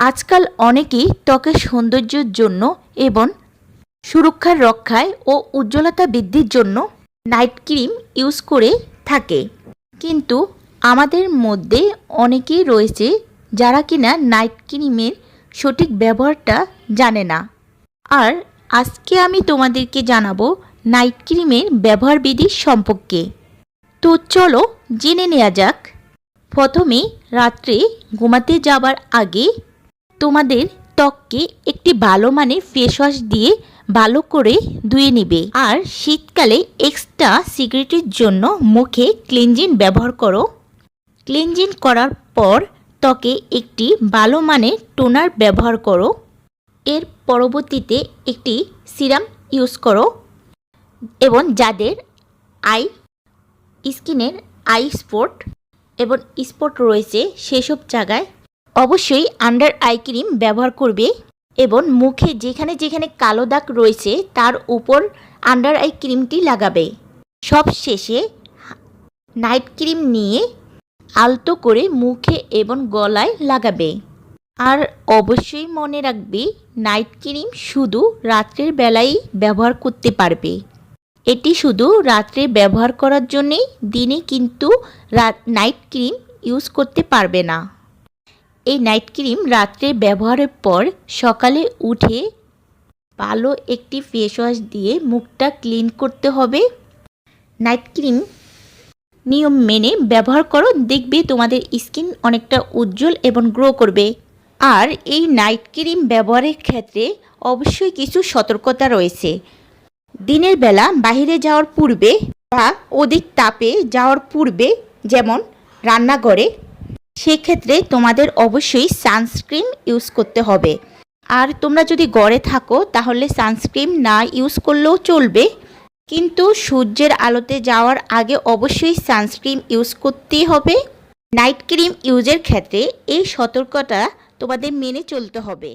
আজকাল অনেকেই ত্বকের সৌন্দর্যের জন্য এবং সুরক্ষার রক্ষায় ও উজ্জ্বলতা বৃদ্ধির জন্য নাইট ক্রিম ইউজ করে থাকে। কিন্তু আমাদের মধ্যে অনেকেই রয়েছে যারা কিনা নাইট ক্রিমের সঠিক ব্যবহারটা জানে না। আর আজকে আমি তোমাদেরকে জানাব নাইট ক্রিমের ব্যবহার বিধি সম্পর্কে। তো চলো জেনে নেওয়া যাক। প্রথমে রাত্রে ঘুমাতে যাবার আগে তোমাদের ত্বককে একটি ভালো মানের ফেস ওয়াশ দিয়ে ভালো করে ধুয়ে নেবে। আর শীতকালে এক্সট্রা সিগারেটের জন্য মুখে ক্লিনজিন ব্যবহার করো। ক্লিনজিন করার পর ত্বকে একটি ভালো মানের টোনার ব্যবহার করো। এর পরবর্তীতে একটি সিরাম ইউজ করো। এবং যাদের আই স্কিনের আই স্পট এবং স্পট রয়েছে সেসব জায়গায় অবশ্যই আন্ডার আই ক্রিম ব্যবহার করবে এবং মুখে যেখানে যেখানে কালো দাগ রয়েছে তার উপর আন্ডার আই ক্রিমটি লাগাবে। সব শেষে নাইট ক্রিম নিয়ে আলতো করে মুখে এবং গলায় লাগাবে। আর অবশ্যই মনে রাখবে নাইট ক্রিম শুধু রাত্রের বেলায় ব্যবহার করতে পারবে। এটি শুধু রাত্রে ব্যবহার করার জন্যেই, দিনে কিন্তু নাইট ক্রিম ইউজ করতে পারবে না। এই নাইট ক্রিম রাত্রে ব্যবহারের পর সকালে উঠে ভালো একটি ফেস ওয়াশ দিয়ে মুখটা ক্লিন করতে হবে। নাইট ক্রিম নিয়ম মেনে ব্যবহার করো, দেখবে তোমাদের স্কিন অনেকটা উজ্জ্বল এবং গ্রো করবে। আর এই নাইট ক্রিম ব্যবহারের ক্ষেত্রে অবশ্যই কিছু সতর্কতা রয়েছে। দিনের বেলা বাইরে যাওয়ার পূর্বে বা অধিক তাপে যাওয়ার পূর্বে যেমন রান্নাঘরে সেক্ষেত্রে তোমাদের অবশ্যই সানস্ক্রিন ইউজ করতে হবে। আর তোমরা যদি গড়ে থাকো, তাহলে সানস্ক্রিন না ইউজ করলেও চলবে। কিন্তু সূর্যের আলোতে যাওয়ার আগে অবশ্যই সানস্ক্রিন ইউজ করতেই হবে। নাইট ক্রিম ইউজের ক্ষেত্রে এই সতর্কতা তোমাদের মেনে চলতে হবে।